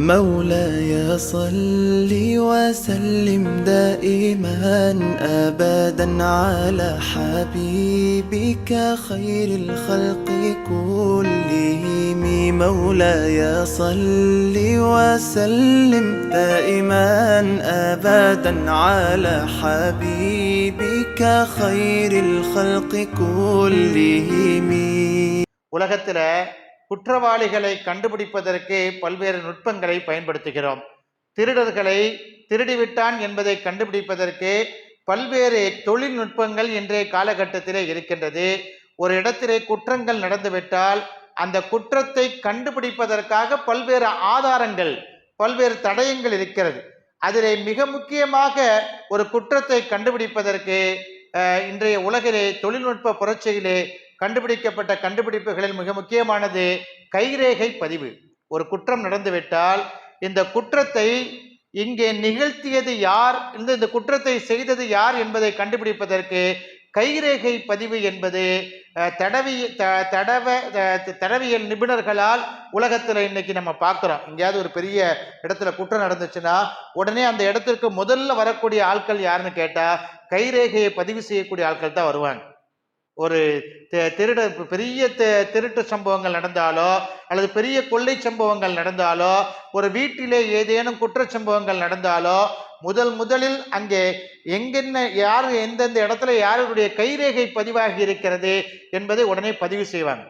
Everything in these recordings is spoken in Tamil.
مولاي صل وسلم دائما ابدا على حبيبك خير الخلق كلهم مولاي صل وسلم دائما ابدا على حبيبك خير الخلق كلهم உலகத்துல குற்றவாளிகளை கண்டுபிடிப்பதற்கு பல்வேறு நுட்பங்களை பயன்படுத்துகிறோம். திருடர்களை திருடிவிட்டான் என்பதை கண்டுபிடிப்பதற்கு பல்வேறு தொழில்நுட்பங்கள் இன்றைய காலகட்டத்திலே இருக்கின்றது. ஒரு இடத்திலே குற்றங்கள் நடந்துவிட்டால் அந்த குற்றத்தை கண்டுபிடிப்பதற்காக பல்வேறு ஆதாரங்கள் பல்வேறு தடயங்கள் இருக்கிறது. அதிலே மிக முக்கியமாக ஒரு குற்றத்தை கண்டுபிடிப்பதற்கு இன்றைய உலகிலே தொழில்நுட்ப புரட்சியிலே கண்டுபிடிக்கப்பட்ட கண்டுபிடிப்புகளில் மிக முக்கியமானது கைரேகை பதிவு. ஒரு குற்றம் நடந்துவிட்டால் இந்த குற்றத்தை இங்கே நிகழ்த்தியது யார் இந்த இந்த குற்றத்தை செய்தது யார் என்பதை கண்டுபிடிப்பதற்கு கைரேகை பதிவு என்பது தடவி த- தடவ தடவியல் நிபுணர்களால் உலகத்தில் இன்னைக்கு நம்ம பார்க்குறோம். எங்கேயாவது ஒரு பெரிய இடத்துல குற்றம் நடந்துச்சுன்னா உடனே அந்த இடத்திற்கு முதல்ல வரக்கூடிய ஆட்கள் யாருன்னு கேட்டால் கைரேகையை பதிவு செய்யக்கூடிய ஆட்கள் தான் வருவாங்க. ஒரு திருட பெரிய திருட்டு சம்பவங்கள் நடந்தாலோ அல்லது பெரிய கொள்ளை சம்பவங்கள் நடந்தாலோ ஒரு வீட்டிலே ஏதேனும் குற்ற சம்பவங்கள் நடந்தாலோ முதல் முதலில் அங்கே எங்கென்ன யார் எந்தெந்த இடத்துல யாருடைய கைரேகை பதிவாகி இருக்கிறது என்பதை உடனே பதிவு செய்வாங்க.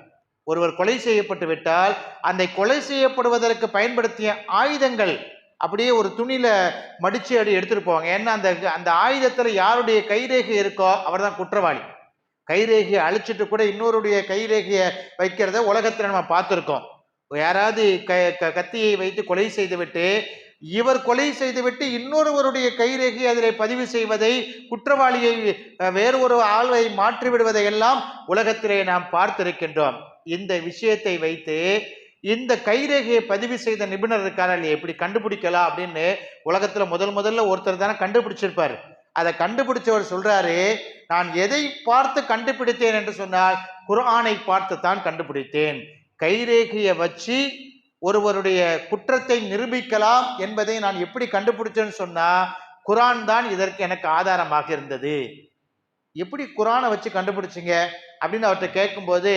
ஒருவர் கொலை செய்யப்பட்டு விட்டால் அந்த கொலை செய்யப்படுவதற்கு பயன்படுத்திய ஆயுதங்கள் அப்படியே ஒரு துணியில மடிச்சு அப்படி எடுத்துட்டு போவாங்க. ஏன்னா அந்த அந்த ஆயுதத்துல யாருடைய கைரேகை இருக்கோ அவர் தான் குற்றவாளி. கைரேகையை அழிச்சிட்டு கூட இன்னொருடைய கைரேகையை வைக்கிறத உலகத்தில் நம்ம பார்த்துருக்கோம். யாராவது க க- கத்தியை வைத்து கொலை செய்துவிட்டு இவர் கொலை செய்துவிட்டு இன்னொருவருடைய கைரேகி அதில் பதிவு செய்வதை குற்றவாளியை வேறு ஒரு ஆள்வை மாற்றி விடுவதை எல்லாம் உலகத்திலே நாம் பார்த்திருக்கின்றோம். இந்த விஷயத்தை வைத்து இந்த கைரேகையை பதிவு செய்த நிபுணர் இருக்காரா இல்லையா? எப்படி கண்டுபிடிக்கலாம் அப்படின்னு உலகத்தில் முதல் முதல்ல ஒருத்தர் தானே கண்டுபிடிச்சிருப்பார். அதை கண்டுபிடிச்சவர் சொல்றாரு நான் எதை பார்த்து கண்டுபிடித்தேன்? என்று சொன்னால் குரானை பார்த்து தான் கண்டுபிடித்தேன். கைரேகையை வச்சு ஒருவருடைய குற்றத்தை நிரூபிக்கலாம் என்பதை நான் எப்படி கண்டுபிடிச்சேன்னு சொன்னா குரான் தான் இதற்கு எனக்கு ஆதாரமாக இருந்தது. எப்படி குரானை வச்சு கண்டுபிடிச்சீங்க? அப்படின்னு அவர்கிட்ட கேட்கும்போது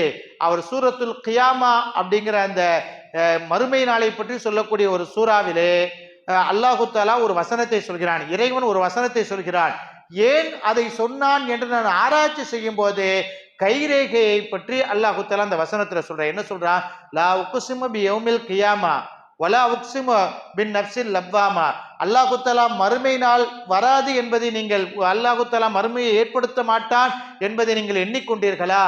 அவர் சூரத்துல் கியாமா அப்படிங்கிற அந்த மறுமை நாளை பற்றி சொல்லக்கூடிய ஒரு சூறாவிலே அல்லாஹு தாலா ஒரு வசனத்தை சொல்கிறான். இறைவன் ஒரு வசனத்தை சொல்கிறான். ஏன் அதை சொன்னான் என்று நான் ஆராய்ச்சி செய்யும் போது கைரேகையை பற்றி அல்லாஹு தாலா அந்த வசனத்துல சொல்றேன். என்ன சொல்றான்? லா உக்குசிம பி யௌமில் கியாமா வலா உக்சிம பின் நப்சில் லவ்வாமா. அல்லாஹு தலா மறுமை நாள் வராது என்பதை நீங்கள் அல்லாஹு தலா மறுமையை ஏற்படுத்த மாட்டான் என்பதை நீங்கள் எண்ணிக்கொண்டீர்களா?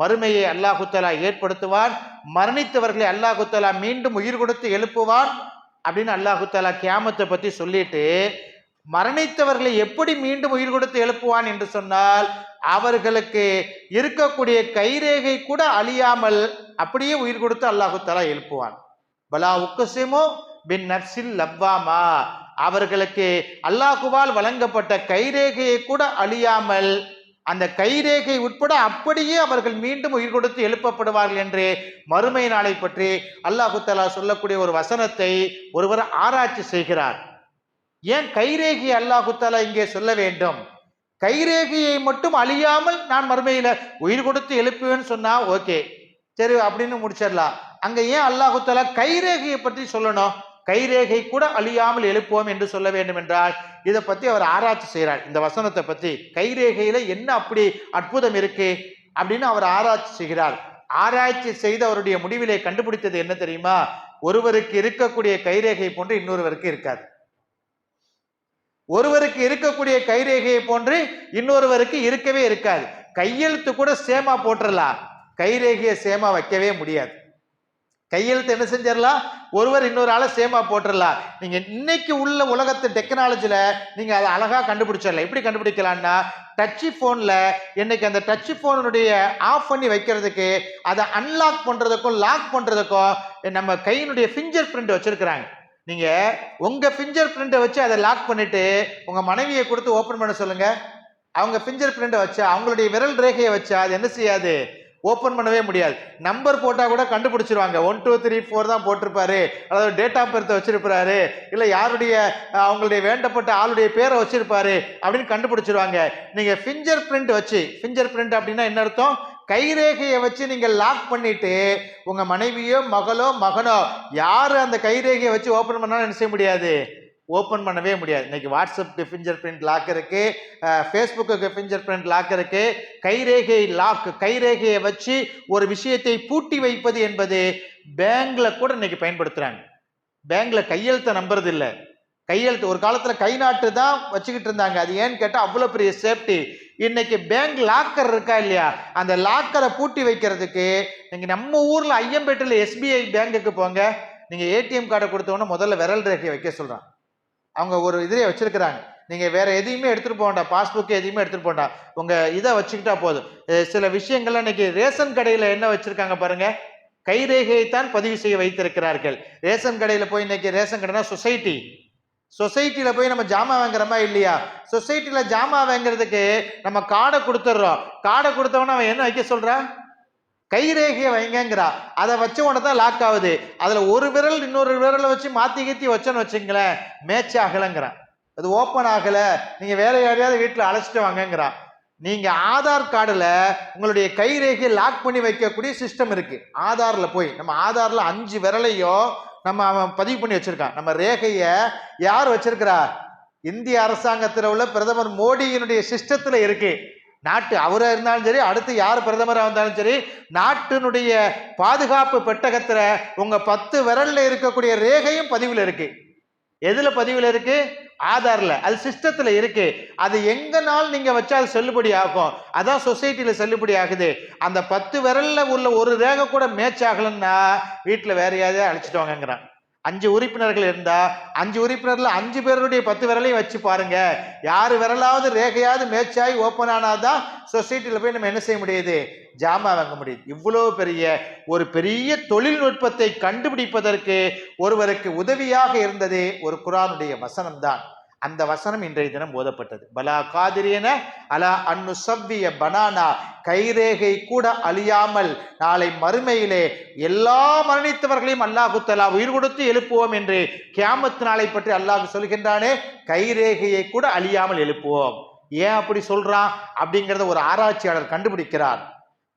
மறுமையை அல்லாஹு தலா ஏற்படுத்துவான். மரணித்தவர்களை அல்லாஹு தலா மீண்டும் உயிர் கொடுத்து எழுப்புவான். அப்படின்னு அல்லாஹு தலா கியாமத்தை பற்றி சொல்லிட்டு மரணித்தவர்களை எப்படி மீண்டும் உயிர் கொடுத்து எழுப்புவான் என்று சொன்னால் அவர்களுக்கு இருக்கக்கூடிய கைரேகை கூட அழியாமல் அப்படியே உயிர் கொடுத்து அல்லாஹு எழுப்புவான். பலா உக்கசிமோ பின் நப்சில் லவ்வாமா. அவர்களுக்கு அல்லாஹுவால் வழங்கப்பட்ட கைரேகையை கூட அழியாமல் அந்த கைரேகை உட்பட அப்படியே அவர்கள் மீண்டும் உயிர் கொடுத்து எழுப்பப்படுவார்கள் என்று மறுமை நாளை பற்றி அல்லாஹு தலா சொல்லக்கூடிய ஒரு வசனத்தை ஒருவர் ஆராய்ச்சி செய்கிறார். ஏன் கைரேகை அல்லாஹு தலா இங்கே சொல்ல வேண்டும்? கைரேகையை மட்டும் அழியாமல் நான் மறுமையில் உயிர் கொடுத்து எழுப்புவேன்னு சொன்னா ஓகே. சரி அப்படின்னு முடிச்சிடலாம். அங்க ஏன் அல்லாஹு தஆலா கைரேகையை பற்றி சொல்லணும்? கைரேகை கூட அழியாமல் எழுப்புவோம் என்று சொல்ல வேண்டும் என்றால் இதை பற்றி அவர் ஆராய்ச்சி செய்கிறார் இந்த வசனத்தை பற்றி கைரேகையில் என்ன அப்படி அற்புதம் இருக்கு அப்படின்னு அவர் ஆராய்ச்சி செய்கிறார். ஆராய்ச்சி செய்து அவருடைய முடிவிலே கண்டுபிடித்தது என்ன தெரியுமா? ஒருவருக்கு இருக்கக்கூடிய கைரேகை போன்று இன்னொருவருக்கு இருக்காது. ஒருவருக்கு இருக்கக்கூடிய கைரேகையை போன்று இன்னொருவருக்கு இருக்கவே இருக்காது. கையெழுத்து கூட சேமா போட்டுடலாம் கைரேகையை சேமா வைக்கவே முடியாது. கையெழுத்து என்ன செஞ்சிடலாம்? ஒருவர் இன்னொரு ஆளை சேமாக போட்டுடலாம். நீங்கள் இன்னைக்கு உள்ள உலகத்து டெக்னாலஜியில் நீங்கள் அதை அழகாக கண்டுபிடிச்சிடலாம். எப்படி கண்டுபிடிக்கலான்னா டச்சு ஃபோனில் இன்னைக்கு அந்த டச்சு ஃபோனுடைய ஆஃப் பண்ணி வைக்கிறதுக்கு அதை அன்லாக் பண்ணுறதுக்கும் லாக் பண்ணுறதுக்கும் நம்ம கையினுடைய ஃபிங்கர் பிரிண்ட் வச்சுருக்குறாங்க. நீங்கள் உங்கள் ஃபிங்கர் பிரிண்ட்டை வச்சு அதை லாக் பண்ணிவிட்டு உங்கள் மனைவியை கொடுத்து ஓப்பன் பண்ண சொல்லுங்கள் அவங்க ஃபிங்கர் பிரிண்ட்டை வச்சு அவங்களுடைய விரல் ரேகையை வச்சு அது என்ன செய்யாது? ஓப்பன் பண்ணவே முடியாது. நம்பர் போட்டால் கூட கண்டுபிடிச்சிருவாங்க. ஒன் டூ த்ரீ ஃபோர் தான் போட்டிருப்பாரு. அதாவது டேட் ஆஃப் பர்த்தை வச்சிருப்பாரு. இல்லை யாருடைய அவங்களுடைய வேண்டப்பட்ட ஆளுடைய பேரை வச்சிருப்பாரு அப்படின்னு கண்டுபிடிச்சிருவாங்க. நீங்கள் ஃபிங்கர் பிரிண்ட் வச்சு ஃபிங்கர் பிரிண்ட் அப்படின்னா என்ன அர்த்தம்? கைரேகையை வச்சு நீங்கள் லாக் பண்ணிட்டு உங்கள் மனைவியோ மகளோ மகனோ யார் அந்த கைரேகையை வச்சு ஓப்பன் பண்ணாலும் என்ன செய்ய முடியாது? ஓப்பன் பண்ணவே முடியாது. இன்னைக்கு வாட்ஸ்அப்புக்கு ஃபிங்கர் பிரிண்ட் லாக் இருக்கு. ஃபேஸ்புக்கு ஃபிங்கர் பிரிண்ட் லாக் இருக்கு. கைரேகை லாக் கைரேகையை வச்சு ஒரு விஷயத்தை பூட்டி வைப்பது என்பது பேங்க்ல கூட இன்னைக்கு பயன்படுத்துறாங்க. பேங்க்ல கையெழுத்தை நம்புறது இல்லை கையெழுத்து ஒரு காலத்தில் கை நாட்டு தான் வச்சுக்கிட்டு இருந்தாங்க. அது ஏன்னு கேட்டால் அவ்வளோ பெரிய சேஃப்டி இன்னைக்கு பேங்க் லாக்கர் இருக்கா இல்லையா? அந்த லாக்கரை பூட்டி வைக்கிறதுக்கு நீங்கள் நம்ம ஊரில் ஐயம்பேட்டில் எஸ்பிஐ பேங்குக்கு போங்க. நீங்கள் ஏடிஎம் கார்டை கொடுத்தவொடனே முதல்ல விரல் ரேகையை வைக்க சொல்கிறான் அவங்க ஒரு இதிலே வச்சிருக்கிறாங்க. நீங்கள் வேறு எதையுமே எடுத்துகிட்டு போக வேண்டாம். பாஸ்புக் எதையுமே எடுத்துகிட்டு போகண்டா உங்கள் இதை வச்சுக்கிட்டா போதும். சில விஷயங்கள்லாம் இன்னைக்கு ரேஷன் கடையில் என்ன வச்சுருக்காங்க பாருங்கள் கைரேகையை தான் பதிவு செய்ய வைத்திருக்கிறார்கள். ரேஷன் கடையில் போய் இன்னைக்கு ரேஷன் கடைனா சொசைட்டி. சொசைட்டியில் போய் நம்ம ஜாமான் வாங்குறோமா இல்லையா? சொசைட்டியில் ஜாமான் வாங்குறதுக்கு நம்ம கார்டை கொடுத்துட்றோம். கார்டை கொடுத்தவன அவன் என்ன வைக்க சொல்கிறான் கைரேகையை வைங்கங்கிறா. அதை வச்ச உடனே தான் லாக் ஆகுது. அதில் ஒரு விரல் இன்னொரு விரலை வச்சு மாற்றி கீத்தி வச்சோன்னு வச்சுங்களேன் மேட்ச் ஆகலைங்கிறான் அது ஓப்பன் ஆகலை. நீங்கள் வேற யாரையாவது வீட்டில் அழைச்சிட்டு வாங்கங்கிறான் நீங்கள் ஆதார் கார்டில் உங்களுடைய கைரேகையை லாக் பண்ணி வைக்கக்கூடிய சிஸ்டம் இருக்குது ஆதாரில் போய் நம்ம ஆதாரில் அஞ்சு விரலையும் நம்ம அவன் பதிவு பண்ணி வச்சிருக்கான். நம்ம ரேகையை யார் வச்சிருக்கிறா? இந்திய அரசாங்கத்தில் உள்ள பிரதமர் மோடியினுடைய சிஸ்டத்தில் இருக்குது நாட்டு அவராக இருந்தாலும் சரி அடுத்து யார் பிரதமராக இருந்தாலும் சரி நாட்டினுடைய பாதுகாப்பு பெட்டகத்தில் உங்கள் பத்து விரல்ல இருக்கக்கூடிய ரேகையும் பதிவில் இருக்குது எதில் பதிவில் இருக்குது ஆதாரில். அது சிஸ்டத்தில் இருக்குது அது எங்கேனாலும் நீங்கள் வச்சா அது செல்லுபடி ஆகும். அதான் சொசைட்டியில் செல்லுபடி ஆகுது. அந்த பத்து விரல்ல உள்ள ஒரு ரேகை கூட மேட்ச் ஆகலைன்னா வீட்டில் வேற யாரையாவது அழைச்சிட்டு வாங்கங்கிறான். அஞ்சு உறுப்பினர்கள் இருந்தால் அஞ்சு உறுப்பினரில் அஞ்சு பேருடைய பத்து விரலையும் வச்சு பாருங்க. யார் விரலாவது ரேகையாவது மேட்ச் ஆகி ஓப்பன் ஆனாதான் சொசைட்டியில் போய் நம்ம என்ன செய்ய முடியுது? ஜாமா வாங்க முடியுது. இவ்வளோ பெரிய ஒரு பெரிய தொழில்நுட்பத்தை கண்டுபிடிப்பதற்கு ஒருவருக்கு உதவியாக இருந்ததே ஒரு குரானுடைய வசனம் தான் அந்த வசனம் இன்றைய தினம் போதப்பட்டது பலா காதிரியன அலா அன்னு சவ்விய பனானா கைரேகை கூட அழியாமல் நாளை மறுமையிலே எல்லா மரணித்தவர்களையும் அல்லாஹுத்தலா உயிர் கொடுத்து எழுப்புவோம் என்று கியாமத்து நாளை பற்றி அல்லாஹ் சொல்கின்றானே கைரேகையை கூட அழியாமல் எழுப்புவோம். ஏன் அப்படி சொல்றான்? அப்படிங்கிறத ஒரு ஆராய்ச்சியாளர் கண்டுபிடிக்கிறார்.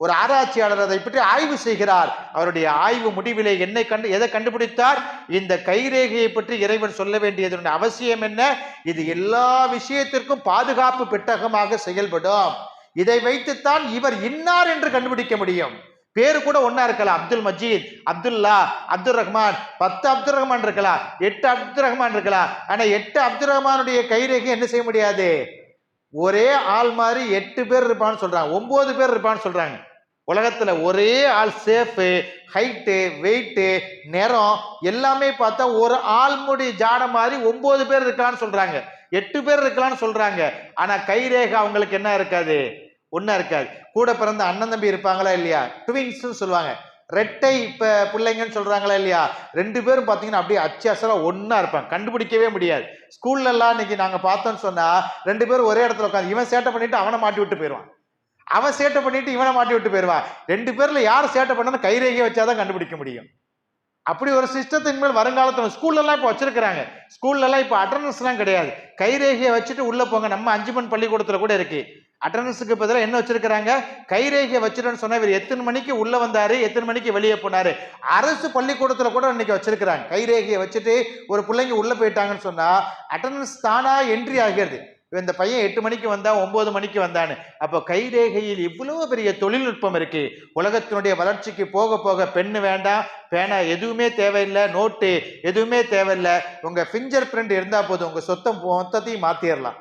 ஒரு ஆராய்ச்சியாளர் அதை பற்றி ஆய்வு செய்கிறார். அவருடைய ஆய்வு முடிவிலே என்னை கண்டு எதை கண்டுபிடித்தார்? இந்த கைரேகையை பற்றி இறைவன் சொல்ல வேண்டியதனுடைய அவசியம் என்ன? இது எல்லா விஷயத்திற்கும் பாதுகாப்பு பெட்டகமாக செயல்படும். இதை வைத்துத்தான் இவர் இன்னார் என்று கண்டுபிடிக்க முடியும். பேரு கூட ஒன்றா இருக்கலாம். அப்துல் மஜீத் அப்துல்லா அப்துல் ரஹ்மான் பத்து அப்துல் ரஹ்மான் இருக்கலாம் எட்டு அப்துல் ரஹ்மான் இருக்கலாம். ஆனா எட்டு அப்துல் ரஹ்மானுடைய கைரேகை என்ன செய்ய முடியாது? ஒரே ஆள் மாதிரி எட்டு பேர் இருப்பான்னு சொல்றாங்க. ஒன்பது பேர் இருப்பான்னு சொல்றாங்க. உலகத்துல ஒரே ஆள் சேஃபு ஹைட்டு வெயிட்டு நிறம் எல்லாமே பார்த்தா ஒரு ஆள்முடி ஜாட மாதிரி ஒன்பது பேர் இருக்கலாம்னு சொல்றாங்க. எட்டு பேர் இருக்கலாம்னு சொல்றாங்க. ஆனா கைரேகை அவங்களுக்கு என்ன இருக்காது? ஒன்றா இருக்காது. கூட பிறந்த அண்ணன் தம்பி இருப்பாங்களா இல்லையா? ட்வின்ஸ்னு சொல்லுவாங்க. ரெட்டை இப்ப பிள்ளைங்கன்னு சொல்றாங்களா இல்லையா? ரெண்டு பேரும் பார்த்தீங்கன்னா அப்படியே அச்சு அசலா ஒண்ணா இருப்பாங்க. கண்டுபிடிக்கவே முடியாது. ஸ்கூல்ல எல்லாம் இன்னைக்கு நாங்க பார்த்தோம்னு சொன்னா ரெண்டு பேரும் ஒரே இடத்துல உட்காந்து இவன் சேட்டை பண்ணிட்டு அவனை மாட்டி விட்டு போயிடுவான். அவன் சேட்டை பண்ணிட்டு இவனை மாட்டி விட்டு போயிடுவான் ரெண்டு பேர்ல யார் சேட்டை பண்ணணும் கைரேகையை வச்சாதான் கண்டுபிடிக்க முடியும். அப்படி ஒரு சிஸ்டத்தின் மேல் வருங்காலத்தில் ஸ்கூல்லலாம் இப்போ வச்சிருக்கிறாங்க. ஸ்கூல்லலாம் இப்போ அட்டண்டன்ஸ்லாம் கிடையாது. கைரேகையை வச்சுட்டு உள்ளே போங்க. நம்ம அஞ்சுப்பண் பள்ளிக்கூடத்தில் கூட இருக்கு. அட்டண்டன்ஸுக்கு பதிலாக என்ன வச்சிருக்கிறாங்க? கைரேகையை வச்சுட்டேன்னு சொன்னால் இவர் எத்தனை மணிக்கு உள்ளே வந்தார்? எத்தனை மணிக்கு வெளியே போனார்? அரசு பள்ளிக்கூடத்தில் கூட இன்னைக்கு வச்சிருக்கிறாங்க. கைரேகையை வச்சுட்டு ஒரு பிள்ளைங்க உள்ளே போயிட்டாங்கன்னு சொன்னால் அட்டண்டன்ஸ் தானா என்ட்ரி ஆகிறது. இந்த பையன் எட்டு மணிக்கு வந்தான் ஒன்பது மணிக்கு வந்தான்னு. அப்போ கைரேகையில் இவ்வளோ பெரிய தொழில்நுட்பம் இருக்கு. உலகத்தினுடைய வளர்ச்சிக்கு போக போக பெண்ணு வேண்டாம் பேனா எதுவுமே தேவையில்லை நோட்டு எதுவுமே தேவையில்லை. உங்கள் ஃபிங்கர் பிரிண்ட் இருந்தால் போதும் உங்கள் சொத்தம் மொத்தத்தையும் மாற்றிடலாம்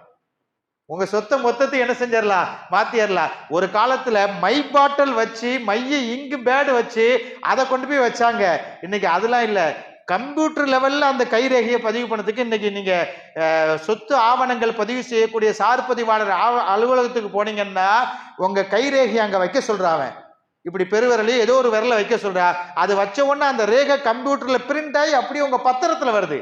உங்க சொத்த மொத்தத்தையும் என்ன செஞ்சிடலாம்? மாத்திரலாம். ஒரு காலத்துல மை பாட்டில் வச்சு மைய இங்கு பேடு வச்சு அதை கொண்டு போய் வச்சாங்க. இன்னைக்கு அதெல்லாம் இல்லை. கம்ப்யூட்டர் லெவலில் அந்த கைரேகையை பதிவு பண்ணதுக்கு இன்னைக்கு நீங்கள் சொத்து ஆவணங்கள் பதிவு செய்யக்கூடிய சார் பதிவாளர் ஆவ- அலுவலகத்துக்கு போனீங்கன்னா உங்கள் கைரேகையை அங்கே வைக்க சொல்றாங்க இப்படி பெருவிரலையும் ஏதோ ஒரு விரல வைக்க சொல்கிறா அது வச்ச உடனே அந்த ரேகை கம்ப்யூட்டரில் பிரிண்ட் ஆகி அப்படியே உங்கள் பத்திரத்தில் வருது.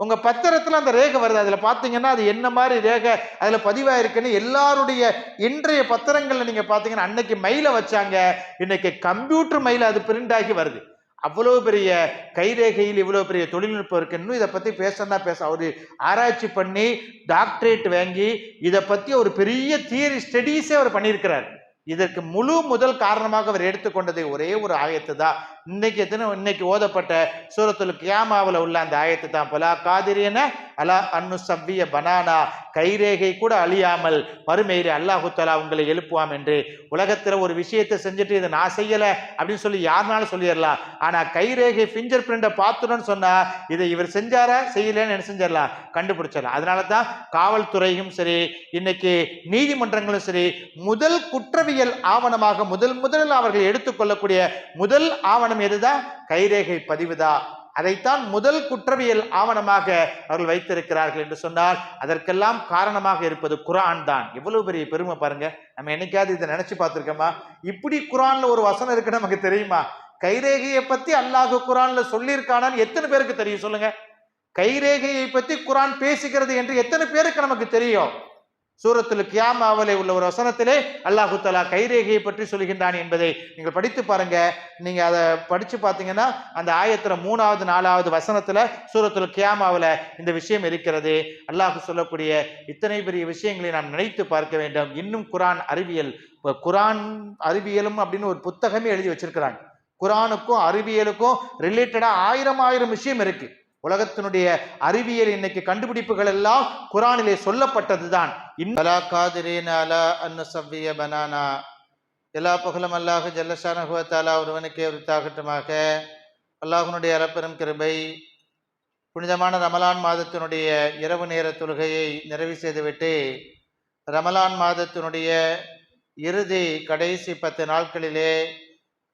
உங்கள் பத்திரத்தில் அந்த ரேகை வருது. அதில் பார்த்தீங்கன்னா அது என்ன மாதிரி ரேகை அதில் பதிவாயிருக்குன்னு எல்லாருடைய இன்றைய பத்திரங்களில் நீங்கள் பார்த்தீங்கன்னா அன்னைக்கு மைல வச்சாங்க. இன்னைக்கு கம்ப்யூட்டர் மயில அது பிரிண்ட் ஆகி வருது. அவ்வளோ பெரிய கைரேகையில் இவ்வளோ பெரிய தொழில்நுட்பம் இருக்கு. இன்னும் இதை பற்றி பேசணும் தான் பேச அவர் ஆராய்ச்சி பண்ணி டாக்டரேட் வாங்கி இதை பற்றி ஒரு பெரிய தியரி ஸ்டடீஸே அவர் பண்ணியிருக்கிறார். இதற்கு முழு முதல் காரணமாக அவர் எடுத்துக்கொண்டதை ஒரே ஒரு ஆயத்து தான் இன்னைக்கு எத்தனை இன்னைக்கு ஓதப்பட்ட சூரத்துல் கியாமாவில் உள்ள அந்த ஆயத்து தான் பலா. காதிரியன அலா அன்னு சவ்விய பனானா. கைரேகை கூட அழியாமல் மறுமையிலே அல்லாஹு தலா உங்களை எழுப்புவாம் என்று. உலகத்தில் ஒரு விஷயத்தை செஞ்சுட்டு இதை நான் செய்யலை அப்படின்னு சொல்லி யாருனாலும் சொல்லிடலாம். ஆனால் கைரேகை ஃபிங்கர் பிரிண்டை பார்த்துடன்னு சொன்னால் இதை இவர் செஞ்சாரா? செய்யலன்னு என்ன செஞ்சிடலாம்? கண்டுபிடிச்சிடலாம். அதனால தான் காவல்துறையும் சரி இன்னைக்கு நீதிமன்றங்களும் சரி முதல் குற்றவியல் ஆவணமாக முதல் முதலில் அவர்கள் எடுத்துக்கொள்ளக்கூடிய முதல் ஆவணம் எதுதான் கைரேகை பதிவுதான் அதைத்தான் முதல் குற்றவியல் ஆவணமாக அவர்கள் வைத்திருக்கிறார்கள் என்று சொன்னால் அதற்கெல்லாம் காரணமாக இருப்பது குரான் தான். எவ்வளவு பெரிய பெருமை பாருங்க. நம்ம என்னைக்காவது இதை நினைச்சு பார்த்துருக்கோமா? இப்படி குரான்ல ஒரு வசனம் இருக்கு நமக்கு தெரியுமா? கைரேகையை பத்தி அல்லாஹ் குரான்ல சொல்லியிருக்கானான்னு எத்தனை பேருக்கு தெரியும் சொல்லுங்க? கைரேகையை பத்தி குரான் பேசுகிறது என்று எத்தனை பேருக்கு நமக்கு தெரியும்? சூரத்தில் கியாமாவிலே உள்ள ஒரு வசனத்திலே அல்லாஹு தலா கைரேகையை பற்றி சொல்கின்றான் என்பதை நீங்கள் படித்து பாருங்க. நீங்க அதை படிச்சு பார்த்தீங்கன்னா அந்த ஆயத்துல மூணாவது நாலாவது வசனத்துல சூரத்தில் கியாமாவில் இந்த விஷயம் இருக்கிறது. அல்லாஹு சொல்லக்கூடிய இத்தனை பெரிய விஷயங்களை நாம் நினைத்து பார்க்க வேண்டும். இன்னும் குரான் அறிவியல் இப்போ குரான் அறிவியலும் அப்படின்னு ஒரு புத்தகமே எழுதி வச்சிருக்கிறாங்க. குரானுக்கும் அறிவியலுக்கும் ரிலேட்டடாக ஆயிரம் ஆயிரம் விஷயம் இருக்குது உலகத்தினுடைய அறிவியல் இன்னைக்கு கண்டுபிடிப்புகள் எல்லாம் குரானிலே சொல்லப்பட்டதுதான். பனானா. எல்லா புகழும் அல்லாஹு ஜல்லசானகுவத்தாலா ஒருவனுக்கே உரித்தாகட்டுமாக. அல்லாஹுனுடைய அலப்பெரும் கிருபை புனிதமான ரமலான் மாதத்தினுடைய இரவு நேர தொழுகையை நிறைவு செய்துவிட்டு ரமலான் மாதத்தினுடைய இறுதி கடைசி பத்து நாட்களிலே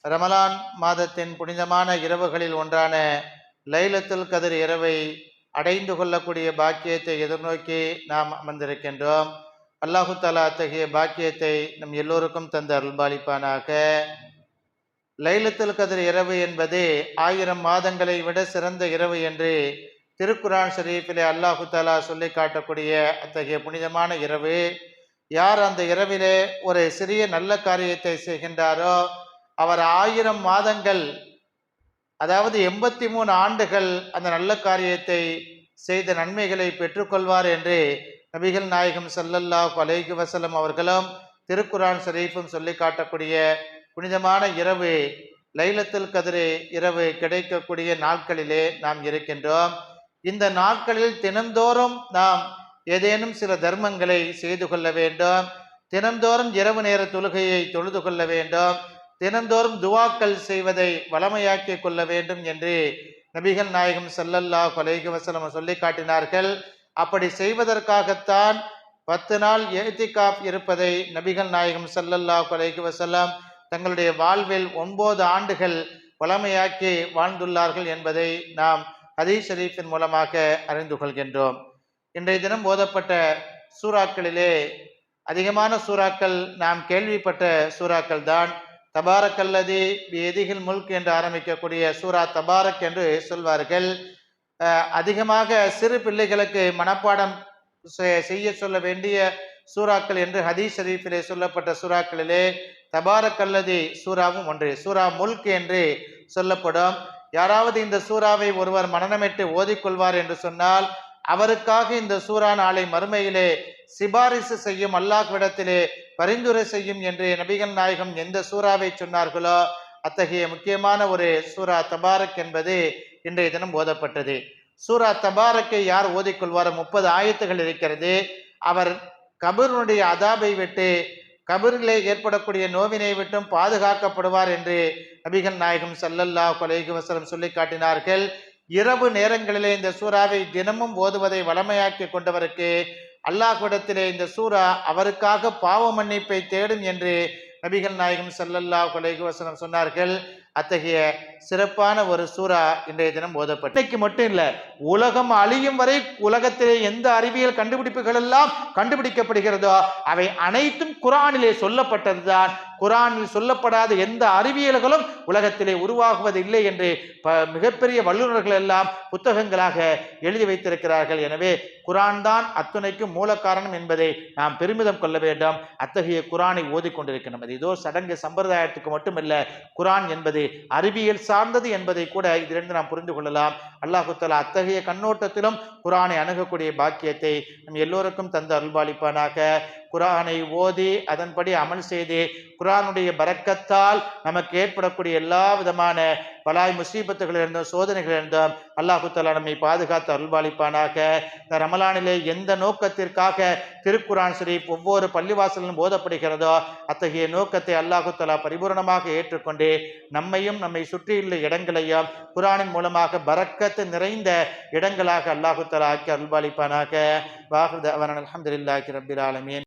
ரமலான் மாதத்தின் புனிதமான இரவுகளில் ஒன்றான லைலத்துல் கதிர் இரவை அடைந்து கொள்ளக்கூடிய பாக்கியத்தை எதிர்நோக்கி நாம் அமர்ந்திருக்கின்றோம். அல்லாஹு தாலா அத்தகைய பாக்கியத்தை நம் எல்லோருக்கும் தந்த அருள்பாலிப்பானாக. லைலத்துல் கதிர் இரவு என்பது ஆயிரம் மாதங்களை விட சிறந்த இரவு என்று திருக்குரான் ஷரீஃபிலே அல்லாஹு தாலா சொல்லி காட்டக்கூடிய அத்தகைய புனிதமான இரவு. யார் அந்த இரவிலே ஒரு சிறிய நல்ல காரியத்தை செய்கின்றாரோ அவர் ஆயிரம் மாதங்கள் அதாவது எண்பத்தி மூணு ஆண்டுகள் அந்த நல்ல காரியத்தை செய்த நன்மைகளை பெற்றுக்கொள்வார் என்று நபிகள் நாயகம் சல்லல்லா அலைஹி வசலம் அவர்களும் திருக்குரான் ஷரீஃபும் சொல்லி காட்டக்கூடிய புனிதமான இரவு லைலத்தில் கதிரே இரவு கிடைக்கக்கூடிய நாட்களிலே நாம் இருக்கின்றோம். இந்த நாட்களில் தினந்தோறும் நாம் ஏதேனும் சில தர்மங்களை செய்து கொள்ள வேண்டும். தினந்தோறும் இரவு நேர தொழுகையை தொழுது கொள்ள வேண்டும். தினந்தோறும் துவாக்கள் செய்வதை வளமையாக்கி கொள்ள வேண்டும் என்று நபிகள் நாயகம் செல்லல்லா அலைஹி வசலம் சொல்லி காட்டினார்கள். அப்படி செய்வதற்காகத்தான் பத்து நாள் ஏத்திகாப் இருப்பதை நபிகள் நாயகம் செல்லல்லா அலைஹி வஸல்லம் தங்களுடைய வாழ்வில் ஒன்பது ஆண்டுகள் வளமையாக்கி வாழ்ந்துள்ளார்கள் என்பதை நாம் ஹதீஸ் ஷரீஃபின் மூலமாக அறிந்து கொள்கின்றோம். இன்றைய தினம் போதப்பட்ட சூறாக்களிலே அதிகமான சூறாக்கள் நாம் கேள்விப்பட்ட சூறாக்கள் தான் தபாரக்கல்லதி எதிகில் முல்க் என்று ஆரம்பிக்கக்கூடிய சூரா தபாரக் என்று சொல்வார்கள். அதிகமாக சிறு பிள்ளைகளுக்கு மனப்பாடம் செய்ய சொல்ல வேண்டிய சூறாக்கள் என்று ஹதீஸ் ஷரீஃபிலே சொல்லப்பட்ட சூறாக்களிலே தபாரக்கல்லதி சூறாவும் ஒன்று. சூரா முல்க் என்று சொல்லப்படும். யாராவது இந்த சூறாவை ஒருவர் மனநமிட்டு ஓதிக்கொள்வார் என்று சொன்னால் அவருக்காக இந்த சூறா நாளை மறுமையிலே சிபாரிசு செய்யும் அல்லாஹ்விடத்திலே பரிந்துரை செய்யும் என்று நபிகள் நாயகம் எந்த சூறாவை சொன்னார்களோ அத்தகைய முக்கியமான ஒரு சூரா தபாரக் என்பது இன்றைய தினம் ஓதப்பட்டது. சூரா தபாரக்கை யார் ஓதிக்கொள்வாரோ முப்பது ஆயத்துகள் இருக்கிறது. அவர் கபூரனுடைய அதாபை விட்டு கபூரிலே ஏற்படக்கூடிய நோவினை விட்டும் பாதுகாக்கப்படுவார் என்று நபிகள் நாயகம் சல்லல்லா அலைஹி வசலம் சொல்லி காட்டினார்கள். இரவு நேரங்களிலே இந்த சூறாவை தினமும் ஓதுவதை வளமையாக்கி கொண்டவருக்கு அல்லாஹ்விடத்திலே இந்த சூரா அவருக்காக பாவ மன்னிப்பை தேடும் என்று நபிகள் நாயகம் சல்லல்லா அலைஹி வசனம் சொன்னார்கள். அத்தகைய சிறப்பான ஒரு சூரா இன்றைய தினம் ஓதப்பட்டு இன்னைக்கு மட்டும் இல்லை உலகம் அழியும் வரை உலகத்திலே எந்த அறிவியல் கண்டுபிடிப்புகள் எல்லாம் கண்டுபிடிக்கப்படுகிறதோ அவை அனைத்தும் குரானிலே சொல்லப்பட்டதுதான். குரானில் சொல்லப்படாத எந்த அறிவியல்களும் உலகத்திலே உருவாகுவது இல்லை என்று ப மிகப்பெரிய வல்லுநர்கள் எல்லாம் புத்தகங்களாக எழுதி வைத்திருக்கிறார்கள். எனவே குரான் தான் அத்துணைக்கும் மூல காரணம் என்பதை நாம் பெருமிதம் கொள்ள வேண்டும். அத்தகைய குரானை ஓதிக்கொண்டிருக்கணும் அது ஏதோ சடங்கு சம்பிரதாயத்துக்கு மட்டுமல்ல குரான் என்பது அறிவியல் சார்ந்தது என்பதை கூட இதிலிருந்து நாம் புரிந்து கொள்ளலாம். அல்லாஹுத்தலா அத்தகைய கண்ணோட்டத்திலும் குரானை அணுகக்கூடிய பாக்கியத்தை நம் எல்லோருக்கும் தந்து அருள்பாலிப்பானாக குரானை ஓதி அதன்படி அமல் செய்து குரானுடைய பறக்கத்தால் நமக்கு ஏற்படக்கூடிய எல்லா விதமான பலாய் முசீபத்துகளிலிருந்தும் சோதனைகளிலிருந்தும் அல்லாஹு தலா நம்மை பாதுகாத்து அருள்பாலிப்பானாக இந்த ரமலானிலே எந்த நோக்கத்திற்காக திருக்குரான் ஷரீப் ஒவ்வொரு பள்ளிவாசலிலும் ஓதப்படுகிறதோ அத்தகைய நோக்கத்தை அல்லாஹு தஆலா பரிபூரணமாக ஏற்றுக்கொண்டு நம்மையும் நம்மை சுற்றியுள்ள இடங்களையும் குரானின் மூலமாக பறக்கத்து நிறைந்த இடங்களாக அல்லாஹு தஆலா ஆக்கி அருள்பாலிப்பானாக வாஹுத அவன் அல்ஹம்துலில்லாஹி ரப்பில் ஆலமீன்.